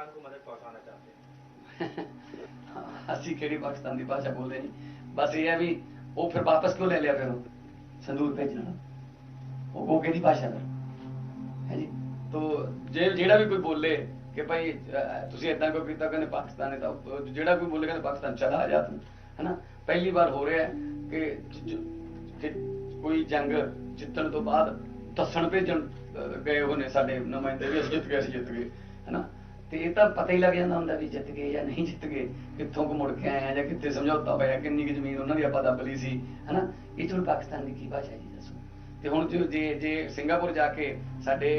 पाकिस्तान को मदद पहुंचाना चाहते हैं ऐसी केड़ी पाकिस्तान की भाषा बोलते नहीं बस ये है भी वो फिर वापस क्यों ले लिया करो संदूर भेजना वो वो केड़ी भाषा में है जी तो जे जेड़ा भी कोई बोले ਕਿ ਭਾਈ ਤੁਸੀਂ ਇਦਾਂ ਕਿਉਂ ਕੀਤਾ? ਕਹਿੰਦੇ ਪਾਕਿਸਤਾਨ ਨੇ ਤਾਂ ਜਿਹੜਾ ਕੋਈ ਬੋਲੇ ਕਹਿੰਦੇ ਪਾਕਿਸਤਾਨ ਚਲਾ ਜਾ ਤੂੰ। ਹੈਨਾ? ਪਹਿਲੀ ਵਾਰ ਹੋ ਰਿਹਾ ਕਿ ਕਿ ਕੋਈ ਜੰਗ ਜਿੱਤਣ ਤੋਂ ਬਾਅਦ ਦੱਸਣ ਭੇਜਣ ਗਏ ਹੋਣੇ ਸਾਡੇ ਨੁਮਾਇੰਦੇ ਵੀ ਅਸੀਂ ਜਿੱਤ ਗਏ ਅਸੀਂ ਜਿੱਤ ਗਏ। ਹੈਨਾ? ਤੇ ਇਹ ਤਾਂ ਪਤਾ ਹੀ ਲੱਗ ਜਾਂਦਾ ਹੁੰਦਾ ਵੀ ਜਿੱਤ ਗਏ ਜਾਂ ਨਹੀਂ ਜਿੱਤ ਗਏ ਕਿੱਥੋਂ ਕੁ ਮੁੜ ਕੇ ਆਏ ਆ ਜਾਂ ਕਿੱਥੇ ਸਮਝੌਤਾ ਹੋਇਆ ਕਿੰਨੀ ਕੁ ਜ਼ਮੀਨ ਉਹਨਾਂ ਦੀ ਆਪਾਂ ਦੱਬ ਲਈ ਸੀ ਹੈਨਾ ਇਹ ਚੋਂ ਪਾਕਿਸਤਾਨ ਦੀ ਕੀ ਭਾਸ਼ਾ ਹੈ ਜੀ ਦੱਸੋ ਤੇ ਹੁਣ ਜੋ ਜੇ ਜੇ ਸਿੰਗਾਪੁਰ ਜਾ ਕੇ ਸਾਡੇ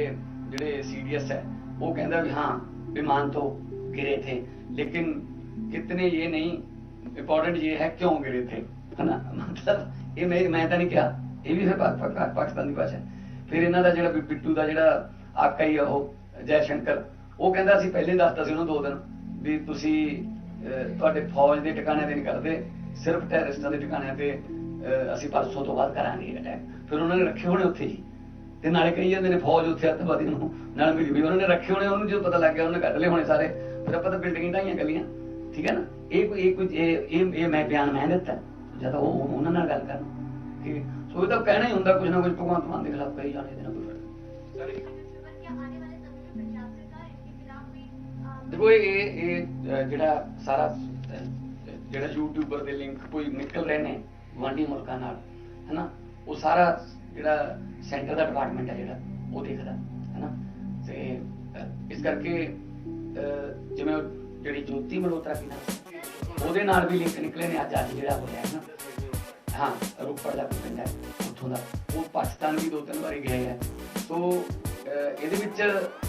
ਜਿਹੜੇ ਸੀਡੀਐਸ ਹੈ ਉਹ ਕਹਿੰਦਾ ਵੀ ਹਾਂ विमान तो गिरे थे लेकिन कितने ये नहीं इम्पोर्टेंट ये है क्यों गिरे थे है ना मतलब ਇਹ ਮੈਂ ਮੈਂ ਤਾਂ ਨਹੀਂ ਕਿਹਾ ਇਹ ਵੀ ਫਿਰ ਪਾ- ਪਾ- ਪਾ- ਪਾਕਿਸਤਾਨ ਦੀ ਭਾਸ਼ਾ ਹੈ। ਫਿਰ ਇਹਨਾਂ ਦਾ ਜਿਹੜਾ ਵੀ ਬਿੱਟੂ ਦਾ ਜਿਹੜਾ ਆਕਾ ਹੀ ਆ ਉਹ ਕਹਿੰਦਾ ਸੀ ਪਹਿਲੇ ਹੀ ਦੱਸਤਾ ਸੀ ਉਹਨੂੰ ਦੋ ਦਿਨ ਵੀ ਤੁਸੀਂ ਤੁਹਾਡੇ ਫੌਜ ਦੇ ਟਿਕਾਣਿਆਂ ਤੇ ਨਹੀਂ ਕਰਦੇ, ਸਿਰਫ ਟੈਰਰਿਸਟਾਂ ਦੇ ਟਿਕਾਣਿਆਂ ਤੇ ਅਸੀਂ ਪਰਸੋਂ ਤੋਂ ਬਾਅਦ ਕਰਾਂਗੇ ਅਟੈਕ ਫਿਰ ਉਹਨਾਂ ਨੇ ਰੱਖੇ ਹੋਣੇ ਉੱਥੇ ਜੀ। ਤੇ ਨਾਲੇ ਕਹੀ ਜਾਂਦੇ ਨੇ ਫੌਜ ਉੱਥੇ ਅੱਤਵਾਦੀ ਨੂੰ, ਨਾਲ ਮਿਲੀ ਵੀ ਉਹਨਾਂ ਨੇ ਰੱਖੇ ਹੋਣੇ, ਉਹਨੂੰ ਜਦੋਂ ਪਤਾ ਲੱਗ ਗਿਆ, ਉਹਨੇ ਕੱਢ ਲਏ ਹੋਣੇ ਸਾਰੇ। ਫਿਰ ਆਪਾਂ ਤਾਂ ਬਿਲਡਿੰਗਾਂ ਢਾਈਆਂ ਗੱਲੀਆਂ ਠੀਕ ਹੈ ਨਾ? ਇਹ ਕੋਈ ਇਹ ਕੋਈ, ਇਹ ਇਹ ਮੈਂ ਬਿਆਨ ਮੈਂ ਦਿੱਤਾ। ਜਦੋਂ ਉਹ ਉਹਨਾਂ ਨਾਲ ਗੱਲ ਕਰਨ। ਕਿ ਸੋ ਇਹ ਤਾਂ ਕਹਿਣਾ ਹੀ ਹੁੰਦਾ, ਕੁਝ ਨਾ ਕੁਝ ਭਗਵੰਤ ਮਾਨ ਦੇ ਖਿਲਾਫ ਕਹੀ ਜਾਣੇ ਦੇ ਨਾ ਕੋਈ ਫ਼ਰਕ ਦੇਖੋ ਇਹ ਇਹ ਜਿਹੜਾ ਸਾਰਾ ਜਿਹੜਾ ਯੂਟਿਊਬਰ ਦੇ ਲਿੰਕ ਕੋਈ ਨਿਕਲ ਰਹੇ ਨੇ ਗੁਆਂਢੀ ਮੁਲਕਾਂ ਨਾਲ ਹੈਨਾ? ਉਹ ਸਾਰਾ ਜਿਹੜਾ ਸੈਂਟਰ ਦਾ ਡਿਪਾਰਟਮੈਂਟ ਹੈ ਜਿਹੜਾ ਉਹ ਦੇਖਦਾ ਹੈਨਾ? ਤੇ ਅਹ, ਇਸ ਕਰਕੇ ਜਿਵੇਂ ਜਿਹੜੀ ਜੋਤੀ ਮਲਹੋਤਰਾ ਸੀ ਨਾਮ ਉਹਦੇ ਨਾਲ ਵੀ ਲਿੰਕ ਨਿਕਲੇ ਨੇ ਅੱਜ ਅੱਜ ਜਿਹੜਾ ਹੋਇਆ ਹੈ ਨਾ। ਹਾਂ ਰੋਪੜ ਦਾ ਪਿੰਡ ਹੈ ਉੱਥੋਂ ਦਾ। ਉਹ ਪਾਕਿਸਤਾਨ ਵੀ ਦੋ ਤਿੰਨ ਵਾਰੀ ਗਏ ਹੈ। ਸੋ ਇਹਦੇ ਵਿੱਚ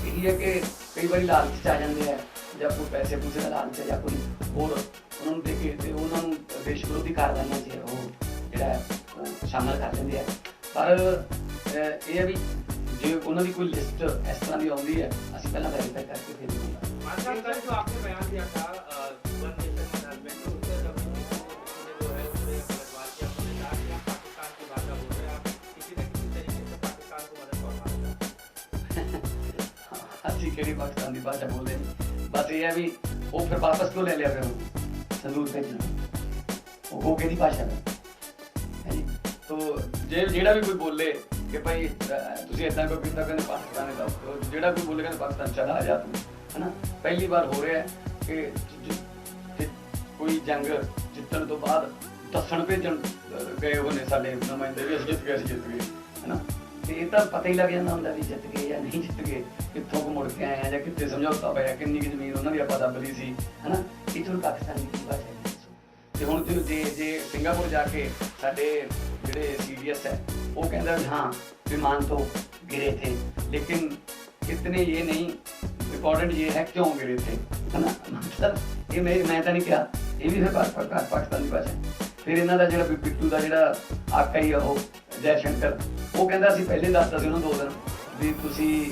ਇਹੀ ਹੈ ਕਿ ਕਈ ਵਾਰੀ ਲਾਲਚ ਆ ਜਾਂਦੇ ਆ। ਜਾਂ ਕੋਈ ਪੈਸੇ ਪੂਸੇ ਦਾ ਲਾਲਚ ਜਾਂ ਕੋਈ ਹੋਰ ਉਹਨਾਂ ਨੂੰ ਦੇਖੇ ਤੇ ਉਹਨਾਂ ਨੂੰ ਦੇਸ਼ ਵਿਰੋਧੀ ਕਾਰਵਾਈਆਂ ਸੀ ਉਹ ਜਿਹੜਾ ਸ਼ਾਮਲ ਕਰ ਲੈਂਦੇ ਆ। ਪਰ ਇਹ ਵੀ ਜੇ ਉਹਨਾਂ ਦੀ ਕੋਈ ਲਿਸਟ ਇਸ ਤਰ੍ਹਾਂ ਦੀ ਆਉਂਦੀ ਹੈ ਅਸੀਂ ਪਹਿਲਾਂ ਵੈਰੀਫਾਈ ਕਰਕੇ ਫਿਰ ਦੂੰਗਾ ਮਾਤਾ ਕੱਲ ਜੋ ਆਪਨੇ ਬਿਆਨ ਦਿਆ ਥਾ ਜੁਬਨ ਨੇਸ਼ਨ ਕਿਹੜੀ ਪਾਕਿਸਤਾਨ ਦੀ ਭਾਸ਼ਾ ਬੋਲਦੇ ਬਸ ਇਹ ਹੈ ਵੀ ਉਹ ਫਿਰ ਵਾਪਸ ਕਿਉਂ ਲੈ ਲਿਆ ਫਿਰ ਉਹਨੂੰ? ਸੰਦੂਕ ਭੇਜਣ ਉਹ ਉਹ ਕਿਹਦੀ ਭਾਸ਼ਾ ਹੈ ਹੈ ਜੀ? ਤੋ ਜੇ ਜਿਹੜਾ ਵੀ ਕੋਈ ਬੋਲੇ ਕਿ ਭਾਈ ਤੁਸੀਂ ਇਦਾਂ ਕੋਈ ਕੀਤਾ ਕਹਿੰਦੇ ਪਾਕਿਸਤਾਨ ਹੈ ਤਾਂ ਜਿਹੜਾ ਕੋਈ ਬੋਲੇ ਕਹਿੰਦੇ ਪਾਕਿਸਤਾਨ ਚਲਾ ਜਾ ਤੂੰ, ਹੈਨਾ? ਪਹਿਲੀ ਵਾਰ ਹੋ ਰਿਹਾ ਹੈ ਕਿ ਕੋਈ ਜੰਗ ਜਿੱਤਣ ਤੋਂ ਬਾਅਦ ਦੱਸਣ ਭੇਜਣ ਗਏ ਹੋਏ ਨੇ ਸਾਡੇ ਨੁਮਾਇੰਦੇ ਵੀ ਅਸੀਂ ਜਿੱਤ ਗਏ, ਅਸੀਂ ਜਿੱਤ ਗਏ, ਹੈਨਾ? ਤੇ ਇਹ ਤਾਂ ਪਤਾ ਹੀ ਲੱਗ ਜਾਂਦਾ ਹੁੰਦਾ ਵੀ ਜਿੱਤ ਗਏ ਜਾਂ ਨਹੀਂ ਜਿੱਤ ਗਏ ਕਿੱਥੋਂ ਕੁ ਮੁੜ ਕੇ ਆਏ ਆ ਜਾਂ ਕਿੱਥੇ ਸਮਝੌਤਾ ਹੋਇਆ ਕਿੰਨੀ ਕੁ ਜ਼ਮੀਨ ਉਹਨਾਂ ਦੀ ਆਪਾਂ ਦੱਬ ਲਈ ਸੀ ਹੈਨਾ ਇਹ ਚੋਂ ਪਾਕਿਸਤਾਨ ਦੀ ਕੀ ਭਾਸ਼ਾ ਹੈ ਦੱਸੋ? ਤੇ ਹੁਣ ਜੇ ਜੇ ਜੇ ਸਿੰਗਾਪੁਰ ਜਾ ਕੇ ਸਾਡੇ ਜਿਹੜੇ ਸੀਡੀਐਸ ਹੈ ਉਹ ਕਹਿੰਦਾ ਵੀ ਹਾਂ विमान तो गिरे थे लेकिन कितने ये नहीं इम्पोर्टेंट ये है क्यों गिरे थे है ना मतलब ਇਹ ਮੈਂ ਮੈਂ ਤਾਂ ਨਹੀਂ ਕਿਹਾ ਇਹ ਵੀ ਫਿਰ ਪਾ- ਪਾ- ਪਾਕਿਸਤਾਨ ਦੀ ਭਾਸ਼ਾ ਹੈ। ਫਿਰ ਇਹਨਾਂ ਦਾ ਜਿਹੜਾ ਬਿ- ਬਿੱਟੂ ਜੈ ਸ਼ੰਕਰ। ਉਹ ਕਹਿੰਦਾ ਸੀ ਪਹਿਲੇ ਦੱਸਦਾ ਸੀ ਉਹਨਾਂ ਦੋ ਦਿਨ ਵੀ ਤੁਸੀਂ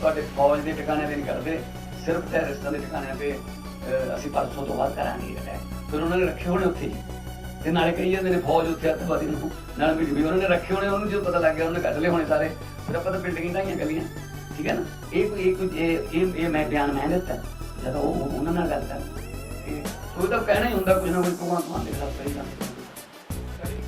ਤੁਹਾਡੇ ਫੌਜ ਦੇ ਟਿਕਾਣੇ ਤੇ ਨਹੀਂ ਕਰਦੇ ਸਿਰਫ ਟੈਰਰਿਸਟਾਂ ਦੇ ਟਿਕਾਣਿਆਂ ਤੇ ਅਹ, ਅਸੀਂ ਪਰਸੋਂ ਤੋਂ ਬਾਅਦ ਕਰਾਂਗੇ ਅਟੈਕ ਫਿਰ ਉਹਨਾਂ ਨੇ ਰੱਖੇ ਹੋਣੇ ਉੱਥੇ ਜੀ। ਤੇ ਨਾਲੇ ਕਹੀ ਜਾਂਦੇ ਨੇ ਫੌਜ ਉੱਥੇ ਅੱਤਵਾਦੀ ਨੂੰ ਨਾਲ ਮਿਲੀ ਵੀ ਉਹਨਾਂ ਨੇ ਰੱਖੇ ਹੋਣੇ ਉਹਨੂੰ ਜਦੋਂ ਪਤਾ ਲੱਗ ਗਿਆ ਉਹਨੇ ਕੱਢ ਲਏ ਹੋਣੇ ਸਾਰੇ। ਫਿਰ ਆਪਾਂ ਤਾਂ ਬਿਲਡਿੰਗਾਂ ਢਾਈਆਂ ਗੱਲੀਆਂ ਠੀਕ ਹੈ ਨਾ? ਇਹ ਕੋਈ ਇਹ ਕੋਈ ਇਹ ਇਹ ਮੈਂ ਬਿਆਨ ਮੈਂ ਦਿੱਤਾ ਜਦੋਂ ਉਹ ਉਹਨਾਂ ਨਾਲ ਗੱਲ ਕਰ। ਤੇ ਤਾਂ ਕਹਿਣਾ ਹੀ ਹੁੰਦਾ ਕੁਝ ਨਾ ਕੁਝ ਭਗਵਾਨ ਮਾਨ ਦੇ ਖਿਲਾਫ ਕਹੀ ਜਾਂਦੇ।